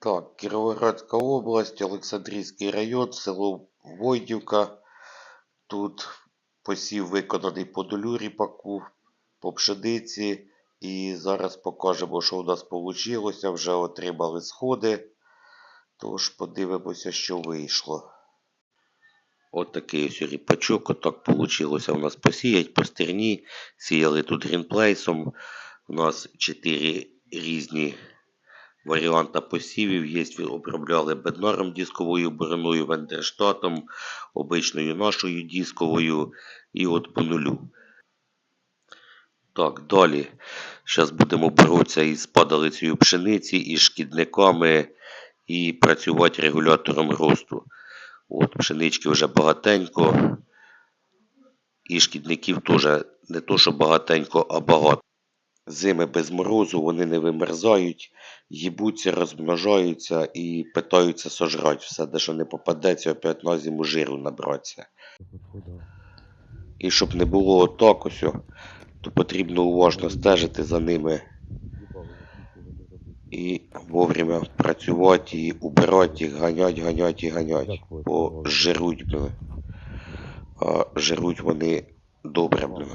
Так, Кіровоградська область, Олександрійський район, село Войдівка. Тут посів виконаний по долю ріпаку, по пшениці. І зараз покажемо, що у нас вийшло. Вже отримали сходи. Тож подивимося, що вийшло. От такий ось ріпачок, отак вийшло у нас посіять по стерні. Сіяли тут грінплейсом. У нас чотири різні варіанти посівів. Є, обробляли беднаром дисковою бороною, вендерштатом, обичною нашою дисковою і от по нулю. Так, далі. Зараз будемо боротися із падалицею пшениці, із шкідниками і працювати регулятором росту. От, пшенички вже багатенько. І шкідників теж не то, що багатенько, а багато. Зими без морозу вони не вимерзають, їбуться, розмножаються і питаються сожрати все, де що не попадеться, опять на зиму жиру набратися. І щоб не було отак то потрібно уважно стежити за ними і вовремя працювати, і убирати їх, ганять, ганять і ганять. Бо жируть, блин. А жируть вони добре, блин.